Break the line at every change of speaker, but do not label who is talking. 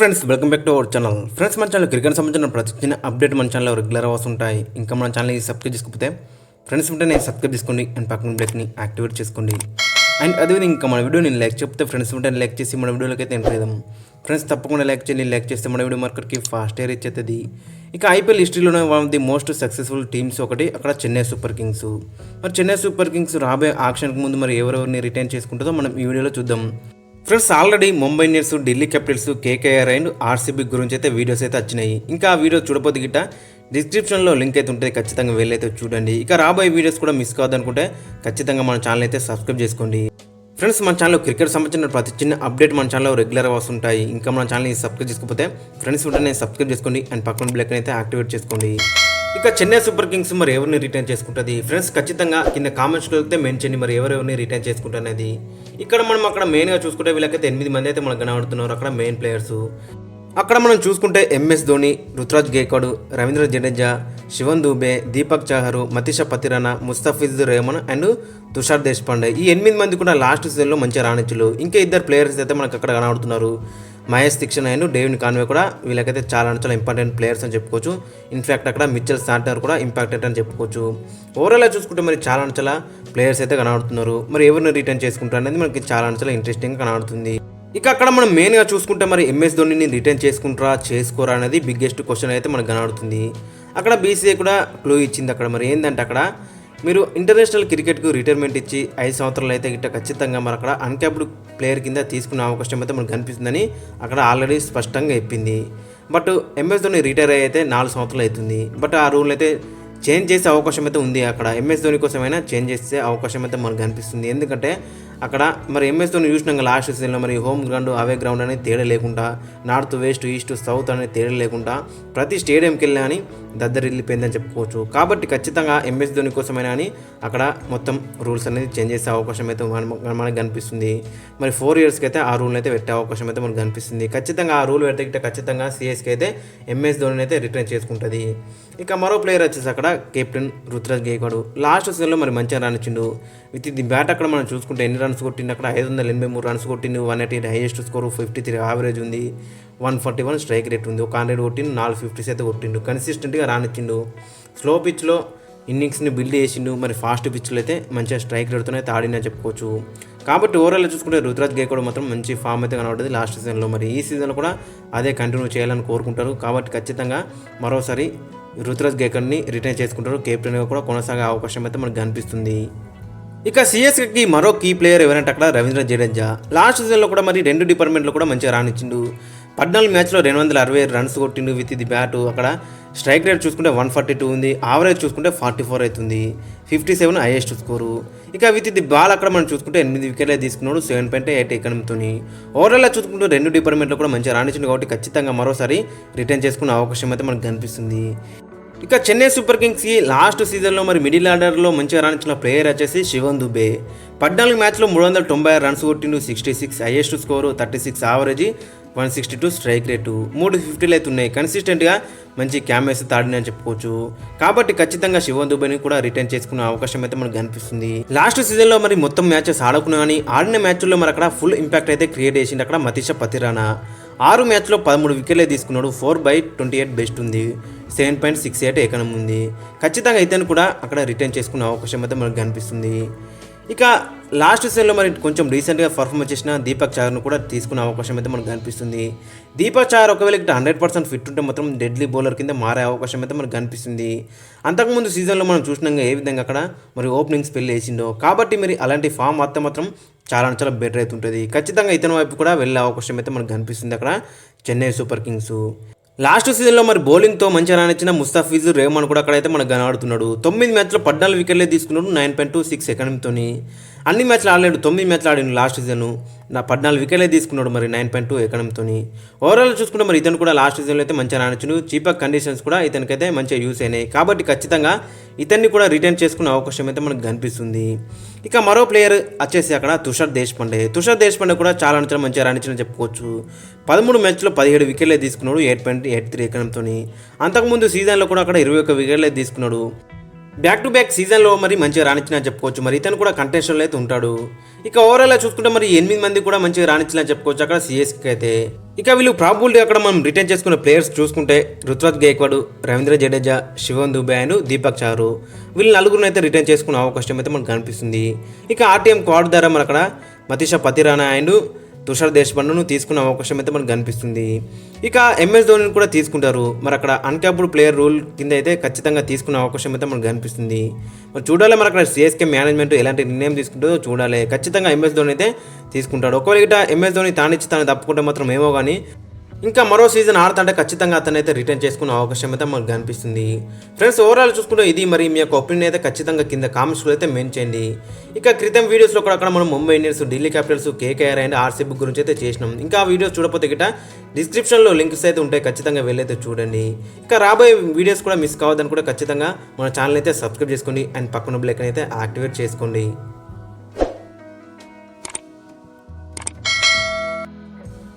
Friends welcome back to our channel. Friends మన channel cricket సంబంధించిన ప్రతి చిన్న అప్డేట్ మన ఛానల్లో రెగ్యులర్ ఉంటాయి ఇంకా మన ఛానల్ సబ్స్క్రైబ్ చేసుకోకపోతే ఫ్రెండ్స్ ఉంటే నేను సబ్స్క్రైబ్ చేసుకోండి అండ్ పక్కన బ్లెక్ని యాక్టివేట్ చేసుకోండి. అండ్ అదేవిధంగా ఇంకా మన వీడియో నేను లైక్ చెప్తే ఫ్రెండ్స్ ఉంటే లైక్ చేసి మన వీడియోలోకి అయితే ఎంటర్ చేద్దాం. ఫ్రెండ్స్ తప్పకుండా లైక్ చేయండి. లైక్ చేస్తే మన వీడియో మార్కెట్కి ఫాస్ట్ ఎయిర్ ఇచ్చేది ఇక IPL హిస్టరీలోనే one of the most successful teams ఒకటి అక్కడ చెన్నై సూపర్ కింగ్స్. మరి చెన్నై సూపర్ కింగ్స్ రాబోయే ఆక్షన్కి ముందు మరి ఎవరెవరిని రిటైన్ చేసుకుంటుందో మనం ఈ వీడియోలో చూద్దాం. Friends already Mumbai Indians Delhi Capitals KKR and RCB గురించి అయితే వీడియోస్ అయితే వచ్చినాయి. ఇంకా ఆ వీడియో చూడపోతే గిట్ట డిస్క్రిప్షన్లో లింక్ అయితే ఉంటుంది. ఖచ్చితంగా వెళ్ళైతే చూడండి. ఇక రాబోయే వీడియోస్ కూడా మిస్ కావద్దనుకుంటే ఖచ్చితంగా మన ఛానల్ అయితే సబ్స్క్రైబ్ చేసుకోండి. ఫ్రెండ్స్ మన ఛానల్లో క్రికెట్ సంబంధించిన ప్రతి చిన్న అప్డేట్ మన ఛానల్లో రెగ్యులర్ వస్తుంటాయి ఇంకా మన ఛానల్ని సబ్స్క్రైబ్ చేసుకోకపోతే ఫ్రెండ్స్ ఉంటే సబ్స్క్రైబ్ చేసుకోండి. అండ్ పక్కన బ్లెక్ అయితే యాక్టివేట్ చేసుకోండి. ఇక చెన్నై సూపర్ కింగ్స్ మరి ఎవరిని రిటైన్ చేసుకుంటుంది? ఫ్రెండ్స్ ఖచ్చితంగా కింద కామెంట్స్కి వెళ్తే మెన్షన్ మరి ఎవరెవరిని రిటర్న్ చేసుకుంటున్నది ఇక్కడ మనం అక్కడ మెయిన్గా చూసుకుంటే వీళ్ళకైతే ఎనిమిది మంది అయితే మనకు కనబడుతున్నారు అక్కడ మెయిన్ ప్లేయర్స్ అక్కడ మనం చూసుకుంటే ఎంఎస్ ధోని రుతురాజ్ గేక్వాడ్ రవీంద్ర జడేజా శివన్ దూబే దీపక్ చాహరు మతీషా పతిరానా ముస్తఫిజ్ రేమన్ అండ్ తుషార్ దేశపాండే. ఈ ఎనిమిది మంది కూడా లాస్ట్ సీజన్లో మంచి రాణించులు ఇంకా ఇద్దరు ప్లేయర్స్ అయితే మనకు అక్కడ కనబడుతున్నారు. Mahesh Theekshana and David Conway కూడా వీళ్ళకైతే చాలా చాలా ఇంపార్టెంట్ ప్లేయర్స్ అని చెప్పుకోవచ్చు. ఇన్ఫ్యాక్ట్ అక్కడ మిచ్చల్ సాంటర్ కూడా ఇంపార్టెంట్ అని చెప్పుకోవచ్చు. ఓవరాల్గా చూసుకుంటే మరి చాలా చాలా ప్లేయర్స్ అయితే కనబడుతున్నారు. మరి ఎవరిని రిటర్న్ చేసుకుంటారు అనేది మనకి చాలా చాలా ఇంట్రెస్టింగ్ కనబడుతుంది. ఇక అక్కడ మనం మెయిన్గా చూసుకుంటే మరి ఎంఎస్ ధోనిని రిటర్న్ చేసుకుంటారా చేసుకోరా అనేది బిగ్గెస్ట్ క్వశ్చన్ అయితే మనకు కనబడుతుంది. అక్కడ బీసీఏ కూడా క్లూ ఇచ్చింది అక్కడ మరి. ఏంటంటే అక్కడ మీరు ఇంటర్నేషనల్ క్రికెట్కు రిటైర్మెంట్ ఇచ్చి ఐదు సంవత్సరాలు అయితే గిట్ట ఖచ్చితంగా మరి అక్కడ అన్క్యాప్డ్ ప్లేయర్ కింద తీసుకునే అవకాశం అయితే మనకు కనిపిస్తుందని అక్కడ ఆల్రెడీ స్పష్టంగా చెప్పింది. బట్ ఎంఎస్ ధోని రిటైర్ అయితే నాలుగు సంవత్సరాలు అవుతుంది. బట్ ఆ రూల్ అయితే చేంజ్ చేసే అవకాశం అయితే ఉంది అక్కడ. ఎంఎస్ ధోని కోసమైనా చేంజ్ చేసే అవకాశం అయితే మనకు కనిపిస్తుంది. ఎందుకంటే అక్కడ మరి ఎంఎస్ ధోని చూసినాక లాస్ట్ సీజన్లో మరి హోమ్ గ్రౌండ్ అవే గ్రౌండ్ అనేది తేడా లేకుండా నార్త్ వెస్ట్ ఈస్ట్ సౌత్ అనేది తేడా లేకుండా ప్రతి స్టేడియంకి వెళ్ళి దద్దరిల్లిపోయిందని చెప్పుకోవచ్చు. కాబట్టి ఖచ్చితంగా ఎంఎస్ ధోని కోసమైనా అని అక్కడ మొత్తం రూల్స్ అనేది చేంజ్ చేసే అవకాశం అయితే మన- మనకు కనిపిస్తుంది. మరి ఫోర్ ఇయర్స్కి అయితే ఆ రూల్ని అయితే పెట్టే అవకాశం అయితే మనకు కనిపిస్తుంది. ఖచ్చితంగా ఆ రూల్ పెడితే ఖచ్చితంగా సిఎస్కి అయితే ఎంఎస్ ధోని అయితే రిటర్న్ చేసుకుంటుంది. ఇక మరో ప్లేయర్ వచ్చేసి అక్కడ కెప్టెన్ రుతురాజ్ గేకాడు లాస్ట్ సీజన్లో మరి మంచిగా రానిచ్చిండు విత్ ది బ్యాట్ అక్కడ మనం చూసుకుంటే ఎన్ని రన్స్ కొట్టిండు? అక్కడ ఐదు వందల ఎనభై మూడు రన్స్ కొట్టిండు. One eighty highest score fifty three average ఉంది. One forty one strike rate ఉంది. ఒక హండ్రెడ్ కొట్టిండు. నాలుగు ఫిఫ్టీస్ అయితే కొట్టిండు. కన్సిస్టెంట్గా రానిచ్చిండు స్లో పిచ్లో ఇన్నింగ్స్ని బిల్డ్ చేసిండు. మరి ఫాస్ట్ పిచ్లో అయితే మంచిగా స్ట్రైక్ రేట్తో అయితే ఆడినా చెప్పుకోవచ్చు. కాబట్టి ఓవరాల్ చూసుకుంటే రుతురాజ్ గేక్వాడ్ మాత్రం మంచి ఫామ్ అయితే కనబడుతుంది లాస్ట్ సీజన్లో మరి ఈ సీజన్లో కూడా అదే కంటిన్యూ చేయాలని కోరుకుంటారు. కాబట్టి ఖచ్చితంగా మరోసారి రుతురాజ్ గేకర్ని రిటైన్ చేసుకుంటారు. కెప్టెన్గా కూడా కొనసాగే అవకాశం అయితే మనకు కనిపిస్తుంది. ఇక సిఎస్కి మరో కీ ప్లేయర్ ఎవరంటే అక్కడ రవీంద్ర జడేజా. లాస్ట్ సీజన్లో కూడా మరి రెండు డిపార్ట్మెంట్లో కూడా మంచిగా రానిచ్చిండు. పద్నాలుగు మ్యాచ్లో రెండు వందల అరవై రన్స్ కొట్టిండు విత్ ది బ్యాట్. అక్కడ స్ట్రైక్ రేట్ చూసుకుంటే వన్ ఫార్టీ టూ ఉంది. ఆవరేజ్ చూసుకుంటే ఫార్టీ ఫోర్ అవుతుంది ఫిఫ్టీ సెవెన్ హైయెస్ట్ స్కోరు ఇక విత్ ది బాల్ అక్కడ మనం చూసుకుంటే ఎనిమిది వికెట్లే తీసుకున్నాడు సెవెన్ పాయింట్ ఎయిట్ ఎకనంతో ఓవరాల్గా చూసుకుంటే రెండు డిపార్ట్మెంట్లో కూడా మంచిగా రాణించింది కాబట్టి ఖచ్చితంగా మరోసారి రిటర్న్ చేసుకునే అవకాశం అయితే మనకు కనిపిస్తుంది. ఇక చెన్నై సూపర్ కింగ్స్కి లాస్ట్ సీజన్లో మరి మిడిల్ ఆర్డర్లో మంచిగా రాణించిన ప్లేయర్ వచ్చేసి శివన్ దుబే. పద్నాలుగు మ్యాచ్లో మూడు వందల తొంభై ఆరు రన్స్ కొట్టిండు sixty six highest score thirty six average one sixty two strike rate మూడు ఫిఫ్టీలు అయితే ఉన్నాయి. కన్సిస్టెంట్గా మంచి క్యామెస్ తాడిని అని చెప్పుకోవచ్చు. కాబట్టి ఖచ్చితంగా శివన్ దుబేని కూడా రిటర్న్ చేసుకునే అవకాశం అయితే మనకు కనిపిస్తుంది. లాస్ట్ సీజన్లో మరి మొత్తం మ్యాచెస్ ఆడకున్నా కానీ ఆడిన మ్యాచ్ల్లో మరి అక్కడ ఫుల్ ఇంపాక్ట్ అయితే క్రియేట్ చేసింది అక్కడ మతీష పతిరానా ఆరు మ్యాచ్లో పదమూడు వికెట్లే తీసుకున్నాడు four by twenty eight best ఉంది. Seven point six eight economy ఉంది. ఖచ్చితంగా ఇతను కూడా అక్కడ రిటర్న్ చేసుకునే అవకాశం అయితే మనకు కనిపిస్తుంది. ఇక లాస్ట్ సీజన్లో మరి కొంచెం రీసెంట్గా పర్ఫార్మెన్స్ చేసిన దీపక్ చార్ను కూడా తీసుకునే అవకాశం అయితే మనకు కనిపిస్తుంది. దీపక్ చార్ ఒకవేళ ఇక్కడ హండ్రెడ్ పర్సెంట్ ఫిట్ ఉంటే మాత్రం డెడ్లీ బౌలర్ కింద మారే అవకాశం అయితే మనకు కనిపిస్తుంది. అంతకుముందు సీజన్లో మనం చూసినాక ఏ విధంగా అక్కడ మరి ఓపెనింగ్ స్పెల్ వేసిండో కాబట్టి మరి అలాంటి ఫామ్ వస్తే మాత్రం చాలా చాలా బెటర్ అవుతుంటుంది ఖచ్చితంగా ఇతని వైపు కూడా వెళ్ళే అవకాశం అయితే మనకు కనిపిస్తుంది అక్కడ. Chennai Super Kings. లాస్ట్ సీజన్లో మరి బౌలింగ్తో మంచిగా రానిచ్చిన ముస్తాఫీజ్ రేమన్ కూడా అక్కడైతే మనకు కనబడుతున్నాడు తొమ్మిది మ్యాచ్లో పద్నాలుగు వికెట్లే తీసుకున్నాడు నైన్ పాయింట్ టూ సిక్స్ ఎకనమీతోని అన్ని మ్యాచ్లు ఆడలేడు తొమ్మిది మ్యాచ్లు ఆడిండు లాస్ట్ సీజన్ నా పద్నాలుగు వికెట్లే తీసుకున్నాడు మరి నైన్ పాయింట్ టూ ఎకనంతోని ఓవరాల్ చూసుకుంటే మరి ఇతను కూడా లాస్ట్ సీజన్లో అయితే మంచిగా రానిచ్చిండు చీపర్ కండిషన్స్ కూడా ఇతనికైతే మంచిగా యూస్ అయినాయి. కాబట్టి ఖచ్చితంగా ఇతన్ని కూడా రిటర్న్ చేసుకునే అవకాశం అయితే మనకు కనిపిస్తుంది. ఇక మరో ప్లేయర్ వచ్చేసి అక్కడ తుషార్ దేశపాండే. తుషార్ దేశపాండే కూడా చాలా అంచనా మంచిగా రాణించిన చెప్పుకోవచ్చు. పదమూడు మ్యాచ్లో పదిహేడు వికెట్లే తీసుకున్నాడు ఎయిట్ పాయింట్ ఎయిట్ త్రీ ఎకనంతో అంతకుముందు సీజన్లో కూడా అక్కడ ఇరవై ఒక్క వికెట్లే తీసుకున్నాడు. బ్యాక్ టు బ్యాక్ సీజన్లో మరి మంచిగా రాణించినా చెప్పుకోవచ్చు. మరి ఇతను కూడా కంటెస్ట్లో అయితే ఉంటాడు. ఇక ఓవరాల్ చూసుకుంటే మరి ఎనిమిది మంది కూడా మంచిగా రాణించినా చెప్పుకోవచ్చు అక్కడ సిఎస్కి అయితే. ఇక వీళ్ళు ప్రాబిలిటీ అక్కడ మనం రిటర్న్ చేసుకున్న ప్లేయర్స్ చూసుకుంటే రుత్వత్ గైక్వాడ్ రవీంద్ర జడేజా శివన్ దుబే అండ్ దీపక్ చారు వీళ్ళు నలుగురిని అయితే రిటర్న్ చేసుకునే అవకాశం అయితే మనకు కనిపిస్తుంది. ఇక ఆర్టీఎం క్వాడ్ ద్వారా మన అక్కడ మతీషా పతిరానా అండ్ తుషార్ దేశపాండేను తీసుకునే అవకాశం అయితే మనకు కనిపిస్తుంది. ఇక ఎంఎస్ ధోనిని కూడా తీసుకుంటారు. మరి అక్కడ అన్క్యాప్డ్ ప్లేయర్ రూల్ కింద అయితే ఖచ్చితంగా తీసుకునే అవకాశం అయితే మనకు కనిపిస్తుంది. మరి చూడాలి మరి అక్కడ సిఎస్కే మేనేజ్మెంట్ ఎలాంటి నిర్ణయం తీసుకుంటుందో చూడాలి. ఖచ్చితంగా ఎంఎస్ ధోని అయితే తీసుకుంటాడు. ఒకవేళ ఇట ఎంఎస్ ధోని తానిచ్చి తాను తప్పుకుంటే మాత్రం ఏమో కానీ ఇంకా మరో సీజన్ ఆడుతుంటే ఖచ్చితంగా అతనైతే రిటర్న్ చేసుకునే అవకాశం అయితే మనకు కనిపిస్తుంది. ఫ్రెండ్స్ ఓవరాల్ చూసుకుంటే ఇది మరి మీ యొక్క ఒపీనియన్ అయితే ఖచ్చితంగా కింద కామెంట్స్లో అయితే మెయిన్ చేయండి. ఇక క్రితం వీడియోస్లో కూడా అక్కడ మనం Mumbai Indians Delhi Capitals KKR and RCB గురించి అయితే చేసినాం. ఇంకా ఆ వీడియోస్ చూడకపోతే గిట డిస్క్రిప్షన్లో లింక్స్ అయితే ఉంటాయి ఖచ్చితంగా వెళ్ళైతే చూడండి. ఇక రాబోయే వీడియోస్ కూడా మిస్ కావద్దని కూడా ఖచ్చితంగా మన ఛానల్ అయితే సబ్స్క్రైబ్ చేసుకోండి. అండ్ పక్కన బ్లెక్ అయితే యాక్టివేట్ చేసుకోండి.